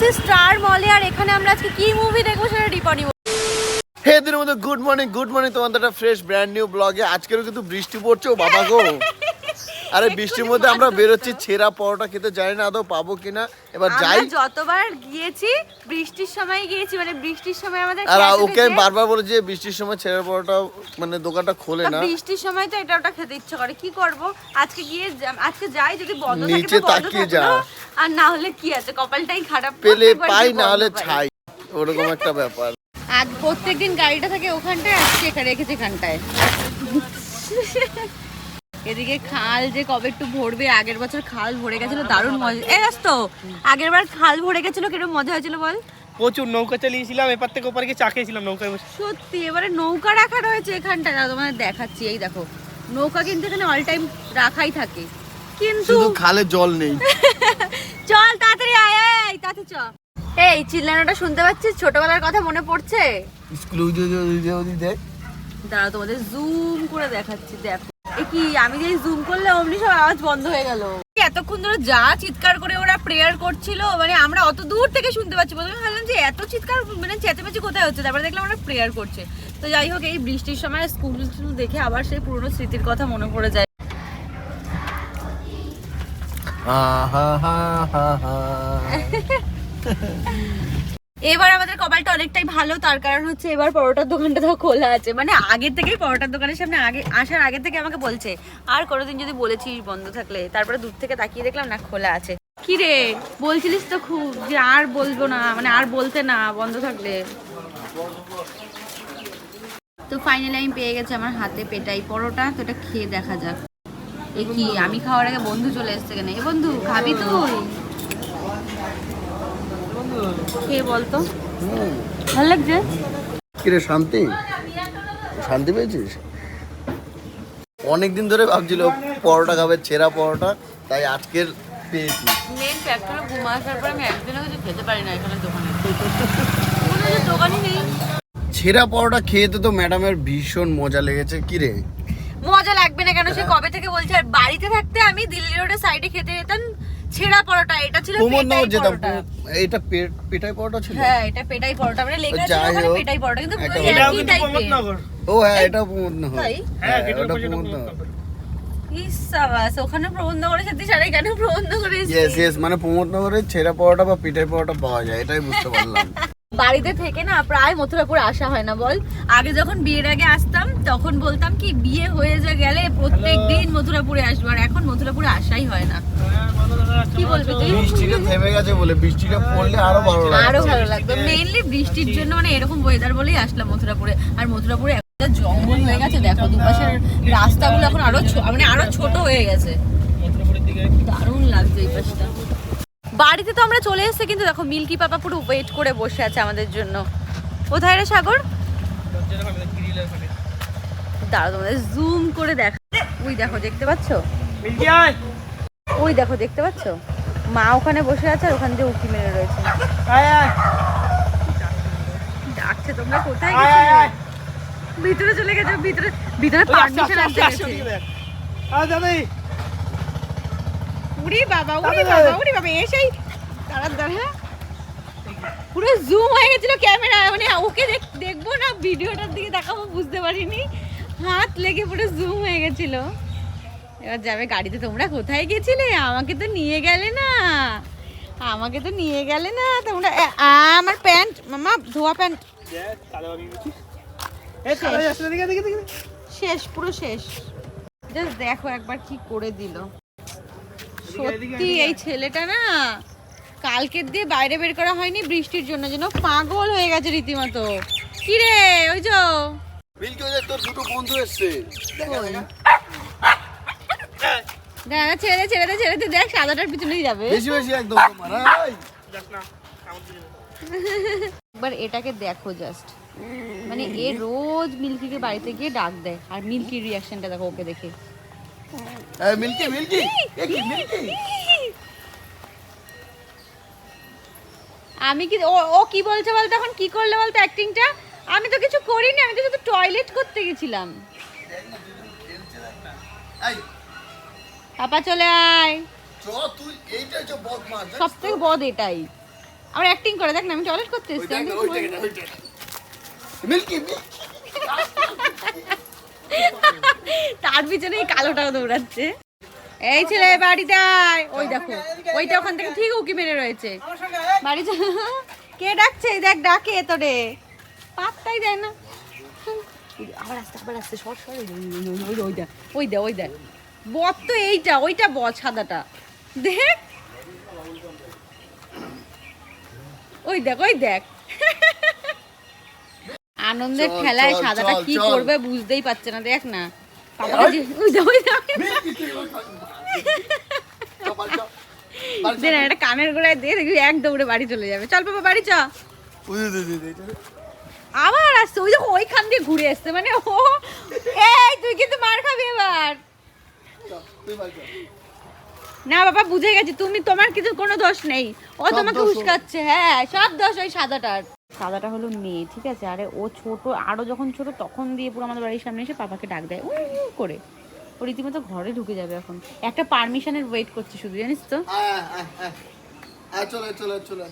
এসে স্টার মলে আর এখানে আমরা আজকে কি মুভি দেখব সেটা রিপনি হে দিনের মতো গুড মর্নিং গুড মর্নিং তোমাদের একটা ফ্রেশ ব্র্যান্ড নিউ ব্লগে আজকেরও কিন্তু বৃষ্টি পড়ছে, ও বাবা গো। আরে বৃষ্টির মধ্যে আমরা বেরোচ্ছি ছেঁড়া পরোটা খেতে জানি না আদৌ পাবো কিনা। এবার যাই। যতবার গিয়েছি বৃষ্টির সময় গিয়েছি মানে বৃষ্টির সময় আমাদের আর ওকে বারবার বলে যে বৃষ্টির সময় ছেঁড়া পরোটা মানে দোকানটা খোলে না বৃষ্টির সময় তো এটা ওটা খেতে ইচ্ছে করে। কি করব? আজকে গিয়ে আজকে যাই যদি বন্ধ থাকে নিচে তো বন্ধ তাকিয়ে। যা। আর না হলে কি আছে? কপালটাই খারাপ পেলে পাই না হলে ছাই ওরকম একটা ব্যাপার। আজ প্রত্যেকদিন গাড়িটা থাকে ওখানটায় আজকে এখানে রেখেছে এখানটায়। এদিকে খাল যে কবে একটু ভরবে আগের বছর খাল ভরে গেছিল দারুণ মজা। এ তো আগের বার খাল ভরে গেছিল কীরকম মজা হয়েছিল বল? প্রচুর নৌকা চালিয়েছিলাম এপার থেকে ওপার গিয়ে চা খেয়েছিলাম নৌকায় বসে। সত্যি এবারে নৌকা রাখা রয়েছে এখানটায়। না তোমাদের দেখাচ্ছি এই দেখো। নৌকা কিন্তু এখানে অল টাইম রাখাই থাকে। কিন্তু শুধু খালে জল নেই। চল তাড়াতাড়ি আয় এই তাড়াতাড়ি চ। এই চিল্লানোটা শুনতে পাচ্ছিস? ছোটবেলার কথা মনে পড়ছে? স্কুলে ওই যে ওই যে- ওই যে- ওই যে দেখ দাঁড়া তোমাদের জুম করে দেখাচ্ছি দেখো। কি আমি যেই জুম করলে অমনি সব আওয়াজ বন্ধ হয়ে গেল। এতক্ষণ ধরে যা চিৎকার করে ওরা প্রেয়ার করছিল মানে আমরা অত দূর থেকে শুনতে পাচ্ছি প্রথমে ভাবলাম যে এত চিৎকার মানে চেঁচামেচি কোথায় হচ্ছে? তারপরে দেখলাম ওরা প্রেয়ার করছে। তো যাই হোক এই বৃষ্টির সময় স্কুল স্কুল দেখে আবার সেই পুরনো স্মৃতির কথা মনে পড়ে যায়। আহা হা হা হা। এবার আমাদের কপালটা অনেকটাই ভালো, তার কারণ হচ্ছে এবার পরোটার দোকানটা তো খোলা আছে। মানে আগে থেকেই পরোটার দোকানের সামনে আগে আসার আগে থেকে আমাকে বলছে, আর কোনোদিন যদি বলেছিস বন্ধ থাকলে? তারপরে দূর থেকে তাকিয়ে দেখলাম, না, খোলা আছে। কি রে? বলছিলিস তো খুব যে আর বলব না মানে আর বলতে না বন্ধ থাকলে? তো ফাইনালি আমি পেয়ে গেছি আমার হাতে পেটাই পরোটা, তো এটা খেয়ে দেখা যাক। এ কি, আমি খাওয়ার আগে বন্ধু চলে এসছে কেন? এ বন্ধু, খাবি তুই? খেয়ে বলতো? ভালো লাগছে? কিরে শান্তি? শান্তি পেয়েছিস? অনেকদিন ধরে ভাবছিল পরোটা খাবে ছেঁড়া পরোটা তাই আজকের পেয়েছি। মেন ফ্যাক্টর ঘুমা আসার পর আমি একদিনও কিছু খেতে পারি না এখানে দোকানে। দোকানই নেই। ছেঁড়া পরোটা খেতে তো ম্যাডামের ভীষণ মজা লেগেছে কিরে? মজা লাগবে না কেন? সে কবে থেকে বলছে আর বাড়িতে থাকতে আমি দিল্লি রোডের সাইডে খেতে যেতাম ছেঁড়া পরোটা এটা ছিল পেটাই যেতাম এটা পেট পেটাই পরোটা ছিল? হ্যাঁ এটা পেটাই পরোটা। মানে লেখা ছিল ওখানে পেটাই পরোটা কিন্তু এটা কিন্তু প্রমোদনগর ও হ্যাঁ এটা প্রমোদ না হ্যাঁ এটা ইয়েস মানে প্রমোদনগরে ছেঁড়া পরোটা বা পিঠাই পরোটা পাওয়া যায় এটাই বুঝতে পারলাম। বাড়িতে থেকে না প্রায় মথুরাপুর আসা হয় না বল? আগে যখন বিয়ের আগে আসতাম তখন বলতাম কি বিয়ে হয়ে যা গেলে প্রত্যেক দিন মথুরাপুরে আসব আর এখন মথুরাপুরে আসাই হয় না। কি বলবি তুই? বৃষ্টিটা থেমে গেছে বলে বৃষ্টিটা পড়লে আরও ভালো আরও ভালো লাগবে। মেইনলি বৃষ্টির জন্য মানে এরকম ওয়েদার বলেই আসলাম মথুরাপুরে। আর মথুরাপুরে একটা জঙ্গল হয়ে গেছে দেখো দুপাশের রাস্তাগুলো এখন আরও মানে আরও ছোট হয়ে গেছে। মথুরাপুরের দিকে দারুণ লাগছে এই পাশটা। বাড়িতে তো আমরা চলে এসেছি কিন্তু দেখো মিল্কি পাপা পুরো ওয়েট করে বসে আছে আমাদের জন্য কোথায় রে সাগর। দাঁড়া তোমাদের জুম করে দেখ ওই দেখো দেখতে পাচ্ছো মিল্কি আয় ওই দেখো দেখতে পাচ্ছো মা ওখানে বসে আছে আর ওখান দিয়ে উঁকি মেরে রয়েছে আয় আয় ডাকছে তোমরা কোথায় আয়, আয়। ভিতরে চলে গেছে ভিতরে ভিতরে পারমিশন আসতে আসছে, গেছে ওদিকে দেখ। আয় দাদাই উড়ি বাবা উড়ি বাবা উড়ি বাবা এসেই। দাঁড়া দাঁড়া। পুরো জুম হয়ে গেছিল ক্যামেরা মানে ওকে দেখ- দেখব না ভিডিওটার দিকে দেখাবো বুঝতে পারিনি। হাত লেগে পুরো জুম হয়ে গেছিল। এবার যাবে গাড়িতে তোমরা কোথায় গেছিলে? আমাকে তো নিয়ে গেলে না। আমাকে তো নিয়ে গেলে না তোমরা আমার প্যান্ট মামা ধোয়া প্যান্ট। শেষ পুরো শেষ। জাস্ট দেখো একবার কি করে দিল। সত্যি এই ছেলেটা না কালকের দিয়ে বাইরে বের করা হয়নি বৃষ্টির জন্য যেন পাগল হয়ে গেছে রীতিমতো কি রে ওই যো তোর দুটো বন্ধু এসছে? ছেড়ে ছেড়ে দে ছেড়ে দে দেখ সাদাটার পিছনেই যাবে বেশি বেশি একদম তোমার এই। যাস না, আমার দিকে। একবার এটাকে দেখো জাস্ট মানে এ রোজ মিল্কিকে বাড়িতে গিয়ে ডাক দেয় আর মিল্কির রিয়াকশনটা দেখো ওকে দেখে মিল্কি মিল্কি। মিল্কি? আমি কি ও ও কি বলছে বলতো এখন? কি করলে বলতো অ্যাক্টিংটা আমি তো কিছু করিনি আমি তো শুধু টয়লেট করতে গেছিলাম। পাপা চলে আয়। সব থেকে বদ এটাই। আমার অ্যাক্টিং করে দেখ না আমি টয়লেট করতে এসেছি তো মিল্কি। তার পিছনে এই কালোটাও দৌড়াচ্ছে। এই ছেলে বাড়িতে আয় ওই দেখো ওইটা ওখান থেকে ঠিক উকি মেরে রয়েছে। বাড়ি কে ডাকছে? দেখ ডাকে তোরে। পাত্তাই দেয় না। আবার আসতে আবার আসতে সর সর। ওই ওই ওই ওই ওই দেখ ওই দেখ ওই দেখ। বদ তো এইটা ওইটা বদ সাদাটা। দেখ। ওই দেখ ওই দেখ। আনন্দের খেলায় সাদাটা কি করবে বুঝতেই পারছে না দেখ না। দে না একটা কানের গোড়ায় দিয়ে দেখবি এক দৌড়ে বাড়ি চলে যাবে। চল বাবা বাড়ি চ। আবার আসছে ওই দেখো ওইখান দিয়ে ঘুরে আসছে মানে ও এই তুই কিন্তু মার খাবি এবার। না বাবা বুঝে গেছি তুমি তোমার কিছু কোনো দোষ নেই। ও তোমাকে উস্কাচ্ছে হ্যাঁ সব দোষ ওই সাদাটার। সাদাটা হলো মেয়ে ঠিক আছে? আরে ও ছোট আরও যখন ছোট তখন দিয়ে পুরো আমাদের বাড়ির সামনে এসে পাপাকে ডাক দেয় উ করে। ও রীতিমতো ঘরে ঢুকে যাবে এখন। একটা পারমিশনের ওয়েট করছে শুধু জানিস তো? চলে চলে চলে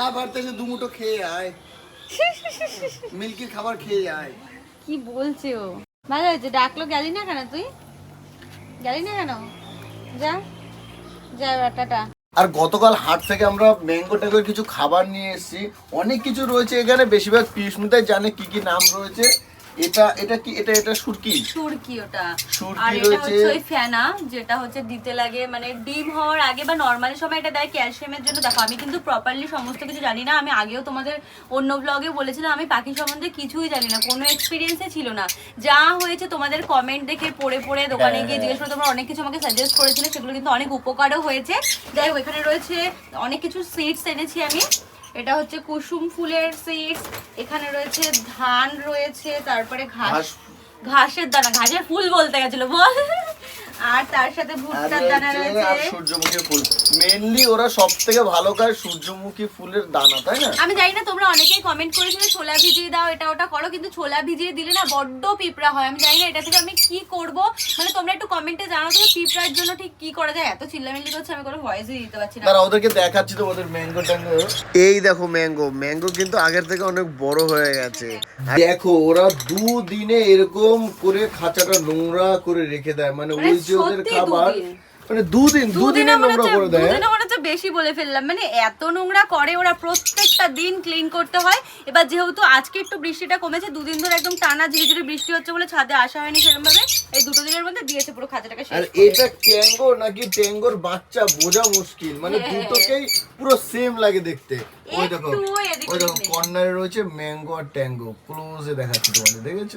আয়। বাড়িতে এসে দু মুঠো খেয়ে আয়। খাবার খেয়ে আয়। কি বলছে ও? ভালো হয়েছে ডাকলো গেলি না কেন তুই? গেলি না কেন? যা যা টাটা। আর গতকাল হাট থেকে আমরা ম্যাঙ্গো ট্যাঙ্গোর কিছু খাবার নিয়ে এসেছি। অনেক কিছু রয়েছে এখানে, বেশিরভাগ পিসমুতাই জানে কি কি নাম রয়েছে। এটা এটা কি এটা এটা সুরকি? সুরকি ওটা। আর এটা হচ্ছে ওই ফেনা যেটা হচ্ছে দিতে লাগে মানে ডিম হওয়ার আগে বা নর্মালি সময় এটা দেয় ক্যালসিয়ামের জন্য। দেখো আমি কিন্তু প্রপারলি সমস্ত কিছু জানি না। আমি আগেও তোমাদের অন্য ব্লগে বলেছিলাম আমি পাখি সম্বন্ধে কিছুই জানি না। কোনো এক্সপিরিয়েন্সে ছিল না। যা হয়েছে তোমাদের কমেন্ট দেখে পড়ে পড়ে দোকানে গিয়ে জিজ্ঞেস করে তোমরা অনেক কিছু আমাকে সাজেস্ট করেছিলে। সেগুলো কিন্তু অনেক উপকারও হয়েছে। যাই হোক এখানে রয়েছে অনেক কিছু সিডস এনেছি আমি। এটা হচ্ছে কুসুম ফুলের সিডস এখানে রয়েছে ধান রয়েছে তারপরে ঘাস ঘাস। ঘাসের দানা ঘাসের ফুল বলতে গেছিল বল। আর তার সাথে ভুট্টার দানা রয়েছে। আর সূর্যমুখী ফুল। মেনলি ওরা সব ভালো খায় সূর্যমুখী ফুলের দানা তাই না? আমি জানি না তোমরা অনেকেই কমেন্ট করেছিলে ছোলা ভিজিয়ে দাও এটা ওটা করো কিন্তু ছোলা ভিজিয়ে দিলে না বড্ড পিঁপড়া হয়। আমি জানি না এটা থেকে আমি কি করব। মানে তোমরা একটু কমেন্টে জানাও তো পিঁপড়ার জন্য ঠিক কি করা যায়। এত চিল্লামিল্লি করছে আমি কোনো ভয়েসই দিতে পারছি না। তারা ওদেরকে দেখাচ্ছি তো ওদের ম্যাঙ্গো ট্যাঙ্গো এই দেখো ম্যাঙ্গো ম্যাঙ্গো কিন্তু আগের থেকে অনেক বড় হয়ে গেছে। দেখো ওরা দুদিনে এরকম করে খাঁচাটা নোংরা করে রেখে দেয়। মানে মানে ওই যে ওদের খাবার। মানে দুদিন দুদিনে নোংরা করে দেয়। দুদিনে মনে হচ্ছে বেশি বলে ফেললাম। মানে এত নোংরা করে ওরা প্রত্যেকটা দিন ক্লিন করতে হয়। এবার যেহেতু আজকে একটু বৃষ্টিটা কমেছে দুদিন ধরে একদম টানা ঝিরিঝিরি বৃষ্টি হচ্ছে বলে ছাদে আসা হয়নি সেরকম ভাবে এই দুটো দিনের মধ্যে দিয়েছে পুরো খাঁচাটাকে আর। এটা ট্যাঙ্গো নাকি ট্যাঙ্গোর বাচ্চা বোঝা মুশকিল। মানে হ্যাঁ। দুটোকেই পুরো সেম লাগে দেখতে। ওই দেখো ওই দেখো কর্নারে রয়েছে ম্যাঙ্গো আর ট্যাঙ্গো। ক্লোজে দেখাচ্ছি তোমাদের দেখেছ?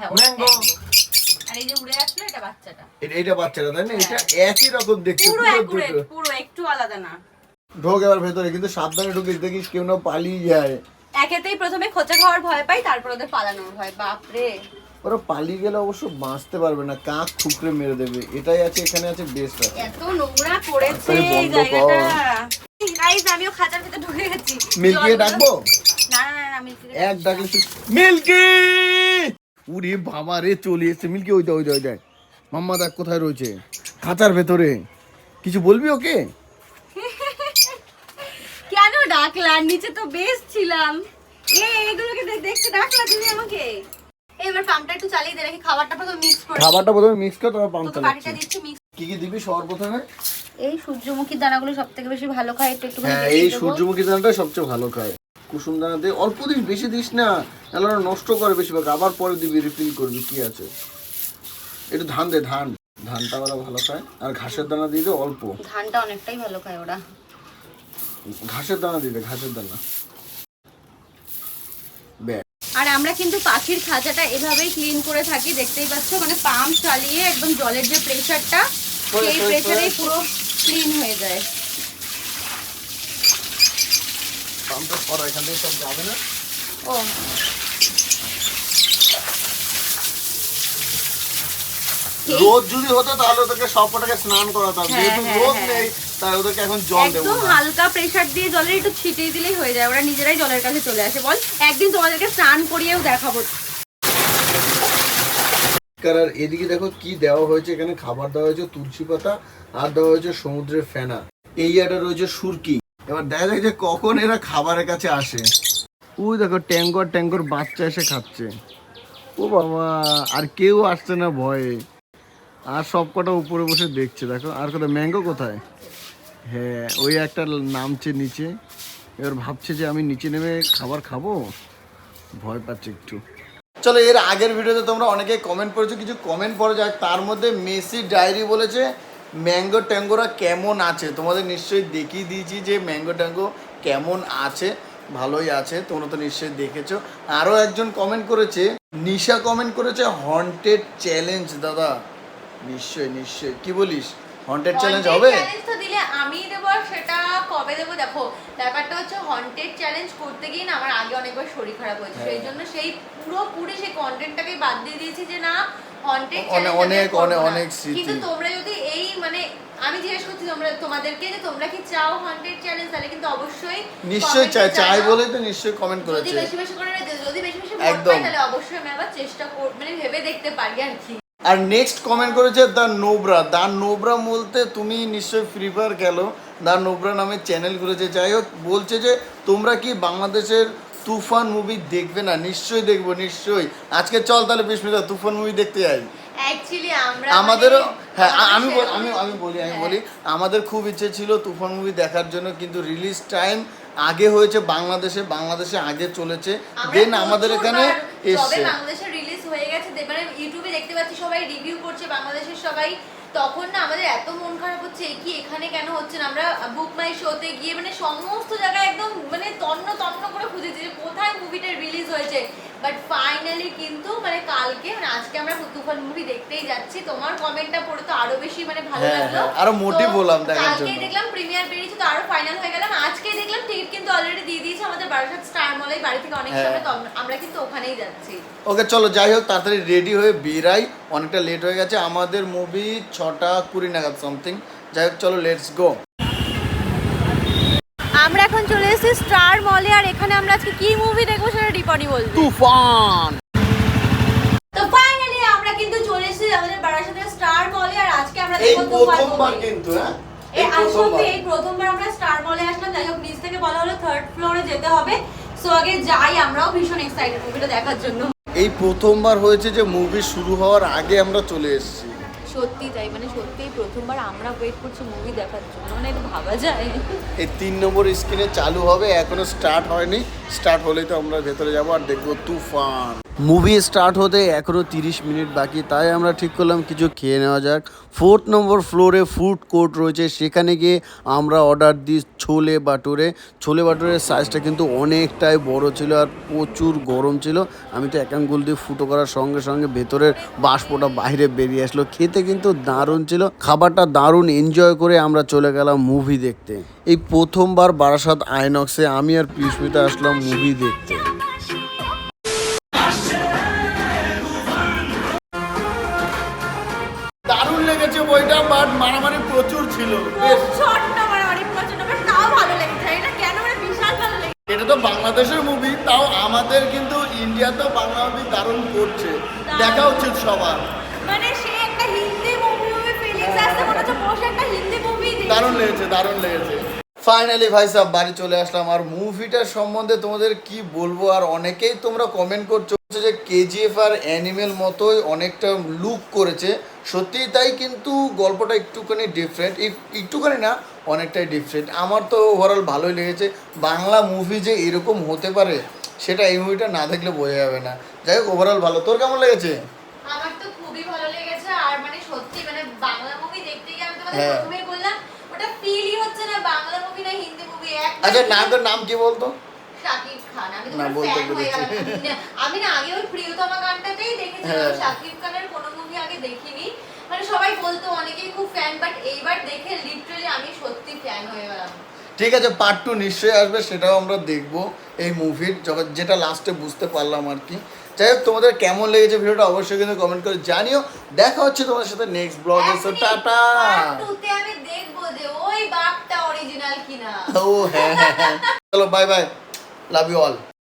হ্যাঁ, ম্যাঙ্গো tango। আর এই যে উড়ে আসলো এটা বাচ্চাটা। এটা এটা তাই না? এটা একই রকম দেখতে পুরো পুরো দুটো। পুরো একটু আলাদা না। ঢোক এবার ভেতরে কিন্তু সাবধানে ঢুকিস দেখিস কেউ না পালিয়ে যায়। একেতেই প্রথমে খোঁচা খাওয়ার ভয় পাই তারপর ওদের পালানোর ভয় বাপরে। ওরা পালিয়ে গেলে অবশ্য বাঁচতে পারবে না কাক ঠুকরে মেরে দেবে। এটাই আছে এখানে আছে বেস্ট আছে। এত নোংরা করেছে এই জায়গাটা। গাইস আমিও খাঁচার ভিতরে ঢুকে গেছি। মিল্কিকে জলগুলো- ডাকবো? না না না, না মিল্কি এক ডাকলে মিল্কি! উরে বাবা রে চলে এসছে। মিল্কি ওই দেয় ওই দেয় ওই দেয় মাম্মা দেখ কোথায় রয়েছে। খাঁচার ভেতরে। কিছু বলবি ওকে? কেন ডাকলা? নিচে তো বেশ ছিলাম। এ এগুলোকে দেখ- দেখতে ডাকলা তুমি আমাকে? এবার পাম্পটা একটু চালিয়ে দে খাবারটা প্রথমে মিক্স করে খাবারটা প্রথমে মিক্স কর তারপর পাম্প তোকে বাটিটা দিচ্ছি মিক্স কি কি দিবি সবার প্রথমে? এই দানাগুলো বেশি ভালো খায় একটু একটু হ্যাঁ এই সূর্যমুখী দানাটা সবচেয়ে ভালো খায়। কুসুম দানা দে অল্প দিস বেশি দিস না। তাহলে ওরা নষ্ট করে বেশিরভাগ আবার পরে দিবি রিফিল করবি কি আছে? একটু ধান দে ধান। ধানটা ওরা ভালো খায়। আর ঘাসের দানা দিয়ে দে অল্প। ধানটা অনেকটাই ভালো খায় ওরা। ঘাসের দানা দিয়ে দে ঘাসের দানা। আর আমরা কিন্তু পাখির খাঁচাটা এভাবেই ক্লিন করে থাকি দেখতেই পাচ্ছ মানে পাম্প চালিয়ে একদম জলের যে প্রেশারটা সেই করে। পুরো ক্লিন হয়ে যায়। পাম্পটা করা এখান থেকে সব যাবে না। ও। রোদ যদি হতো তাহলে ওদেরকে সব কটাকে স্নান করাতাম। হ্যাঁ, যেহেতু হ্যাঁ, রোদ হ্যাঁ। নেই তাই ওদেরকে এখন জল দেবো একদম হালকা প্রেসার দিয়ে জলের একটু ছিটিয়ে দিলেই হয়ে যায়। ওরা নিজেরাই জলের কাছে চলে আসে। বল একদিন তোমাদেরকে স্নান করিয়েও দেখাবো। আর এদিকে দেখো কি দেওয়া হয়েছে। এখানে খাবার দেওয়া হয়েছে তুলসী পাতা আর দেওয়া হয়েছে সমুদ্রের ফেনা। এই একটা রয়েছে সুরকি। এবার দেখা যায় যে কখন এরা খাবারের কাছে আসে। ওই দেখো ট্যাঙ্কর ট্যাঙ্কর বাচ্চা এসে খাচ্ছে। ও বাবা আর কেউ আসছে না ভয়ে। আর সব কটা উপরে বসে দেখছে দেখো। আর কোথায়? ম্যাঙ্গো কোথায়? হ্যাঁ ওই একটা নামছে নিচে। এবার ভাবছে যে আমি নিচে নেমে খাবার খাব? ভয় পাচ্ছে একটু। চলো এর আগের ভিডিওতে তোমরা অনেকে কমেন্ট করেছ কিছু কমেন্ট পড়ে যাক তার মধ্যে মেসি ডায়েরি বলেছে ম্যাঙ্গো ট্যাঙ্গোরা কেমন আছে? তোমাদের নিশ্চয়ই দেখিয়ে দিয়েছি যে ম্যাঙ্গো ট্যাঙ্গো কেমন আছে ভালোই আছে তোমরা তো নিশ্চয়ই দেখেছ। আরও একজন কমেন্ট করেছে নিশা কমেন্ট করেছে হন্টেড চ্যালেঞ্জ দাদা। নিশ্চয়ই নিশ্চয়ই। কি বলিস? হন্টেড চ্যালেঞ্জ হবে? দিলে আমি দেবো সেটা কবে দেবো দেখো। ব্যাপারটা হচ্ছে হন্টেড চ্যালেঞ্জ করতে গিয়ে না আমার আগে অনেকবার শরীর খারাপ হয়েছে। হ্যাঁ। সেই জন্য সেই পুরোপুরি সেই কন্টেন্টটাকে বাদ দিয়ে দিয়েছি যে না অনেক- অনেক- অনেক- স্মৃতি। কিন্তু তোমরা যদি এই মানে আমি জিজ্ঞেস করছি তোমরা তোমাদেরকে যে তোমরা কি চাও হন্টেড চ্যালেঞ্জ তাহলে কিন্তু অবশ্যই নিশ্চয়ই চাই চাই বলেই তো নিশ্চয়ই কমেন্ট যদি বেশি বেশি করে যদি বেশি বেশি ভোট পাই তাহলে অবশ্যই আমি আবার চেষ্টা কর মানে ভেবে দেখতে পারি আর কি। আর নেক্সট কমেন্ট করেছে দ্য নোবরা। দ্য নোবরা বলতে তুমি নিশ্চয়ই ফ্রি ফায়ার খেলো। দ্য নোবরা নামে চ্যানেল করেছে যাই হোক বলছে যে তোমরা কি বাংলাদেশের তুফান মুভি দেখবে না নিশ্চয়ই দেখব নিশ্চয়ই। আজকে চল তাহলে বিস্মিতা তুফান মুভি দেখতে যাই। আমাদেরও মানে- হ্যাঁ আমি আমি আমি বলি আমি হ্যাঁ। বলি আমাদের খুব ইচ্ছে ছিল তুফান মুভি দেখার জন্য কিন্তু রিলিজ টাইম আগে হয়েছে বাংলাদেশে বাংলাদেশে আগে চলেছে। দেন আমাদের এখানে এসছে। বাংলাদেশে রিলিজ হয়ে গেছে দে- মানে ইউটিউবে দেখতে পাচ্ছি সবাই রিভিউ করছে বাংলাদেশের সবাই তখন না আমাদের এত মন খারাপ হচ্ছে কি এখানে কেন হচ্ছে না? আমরা বুক মাই শোতে গিয়ে মানে সমস্ত জায়গায় একদম মানে তন্ন তন্ন করে খুঁজেছি যে কোথায় মুভিটা রিলিজ হয়েছে। বাট ফাইনালি কিন্তু মানে কালকে মানে আজকে আমরা তুফান মুভি দেখতেই যাচ্ছি। তোমার কমেন্টটা পড়ে তো আরও বেশি মানে ভালো হ্যাঁ, লাগল। হ্যাঁ, আরও তো হলাম দেখার জন্য। দেখলাম প্রিমিয়ার বেরিয়েছে তো আরও ফাইনাল হয়ে গেলাম আজকে দেখলাম টিকিট কিন্তু অলরেডি বারাসাত স্টার মলে বাড়ি থেকে অনেক হ্যাঁ। সামনে তো আমরা- আমরা কিন্তু ওখানেই যাচ্ছি। ওকে চলো যাই হোক তাড়াতাড়ি রেডি হয়ে বেরাই। অনেকটা লেট হয়ে গেছে। আমাদের মুভি ছটা কুড়ি নাগাদ সামথিং যাই হোক চলো লেটস গো আমরা এখন চলে এসেছি স্টার মলে আর এখানে আমরা আজকে কি মুভি দেখব সেটা রিপনি বলবে তুফান! তো ফাইনালি আমরা কিন্তু চলে এসেছি আমাদের বারাসাতের স্টার মলে আর আজকে আমরা দেখব তুফান প্রথমবার কিন্তু হ্যাঁ? এই প্রথমবার আমরা স্টার মলে আসলাম যাই হোক নিচ থেকে বলা হলো থার্ড ফ্লোরে যেতে হবে। সো আগে যাই আমরাও ভীষণ এক্সাইটেড মুভিটা দেখার জন্য। এই প্রথমবার হয়েছে যে মুভি শুরু হওয়ার আগে আমরা চলে এসেছি। সত্যি তাই মানে সত্যিই প্রথমবার আমরা ওয়েট করছি মুভি দেখার জন্য মানে এটা ভাবা যায়। এই তিন নম্বর স্ক্রিনে চালু হবে এখনও স্টার্ট হয়নি। স্টার্ট হলেই তো আমরা ভেতরে যাব আর দেখব তুফান। মুভি স্টার্ট হতে এখনও তিরিশ মিনিট বাকি, তাই আমরা ঠিক করলাম কিছু খেয়ে নেওয়া যাক। ফোর্থ নম্বর ফ্লোরে ফুড কোর্ট রয়েছে, সেখানে গিয়ে আমরা অর্ডার দিই ছোলে বাটুরে। ছোলে বাটুরের সাইজটা কিন্তু অনেকটাই বড় ছিল আর প্রচুর গরম ছিল। আমি তো এক আঙ্গুল দিয়ে ফুটো করার সঙ্গে সঙ্গে ভেতরের বাষ্পটা বাইরে বেরিয়ে আসলো। খেতে কিন্তু দারুণ ছিল, খাবারটা দারুণ এনজয় করে আমরা চলে গেলাম মুভি দেখতে। এই প্রথমবার বারাসাত আইনক্সে আমি আর পিস্মিতা আসলাম মুভি দেখতে। লেগেছে বইটা বাট মারামারি প্রচুর ছিল। এটা তো বাংলাদেশের মুভি তাও আমাদের কিন্তু ইন্ডিয়া তো বাংলা মুভি দারুণ করছে। দেখা উচিত সবার। মানে সে মনে একটা হিন্দি মুভি দারুণ লেগেছে দারুণ লেগেছে। ফাইনালি ভাই সাহেব বাড়ি চলে আসলাম। আর মুভিটার সম্বন্ধে তোমাদের কি বলব? আর অনেকেই তোমরা কমেন্ট করছ যে কেজিএফ আর অ্যানিমেল মতোই অনেকটা লুক করেছে। সত্যিই তাই কিন্তু গল্পটা একটুখানি ডিফারেন্ট একটুখানি না অনেকটাই ডিফারেন্ট আমার তো ওভারঅল ভালোই লেগেছে। বাংলা মুভি যে এরকম হতে পারে সেটা এই মুভিটা না দেখলে বোঝা যাবে না। যাই হোক ওভারঅল ভালো। তোর কেমন লেগেছে? আমার তো খুবই ভালো লেগেছে। আর মানে সত্যি মানে বাংলা মুভি দেখতে গিয়ে আমি হ্যাঁ। হচ্ছে না বাংলা মুভি না হিন্দি মুভি আচ্ছা নাম তোর নাম কি বলতো? শাকিব খান। আমি তো হয়ে গেলাম। আমি না আগে ওই প্রিয়তমা গানটাতেই দেখেছিলাম হ্যাঁ। শাকিব খানের কোনো মুভি আগে দেখিনি। মানে সবাই বলতো অনেকেই খুব ফ্যান বাট এইবার দেখে লিটারালি আমি সত্যি ফ্যান হয়ে গেলাম। ঠিক আছে পার্ট টু নিশ্চয়ই আসবে সেটাও আমরা দেখব এই মুভির যেটা লাস্টে বুঝতে পারলাম আর কি। যাই হোক তোমাদের কেমন লেগেছে ভিডিওটা অবশ্যই কিন্তু কমেন্ট করে জানিও। দেখা হচ্ছে তোমাদের সাথে নেক্সট ব্লগে সো টাটা। আমি দেখব যে ওই বাঘটা অরিজিনাল কিনা। ও হ্যাঁ হ্যাঁ হ্যাঁ। চলো bye bye love you all